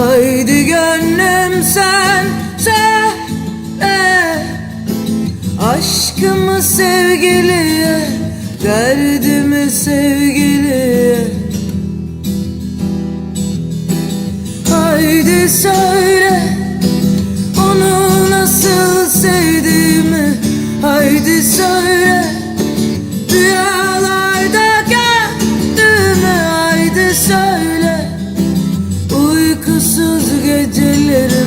Haydi gönlüm sen söyle. Aşkımı sevgiliye Derdimi sevgiliye. Haydi söyle söyle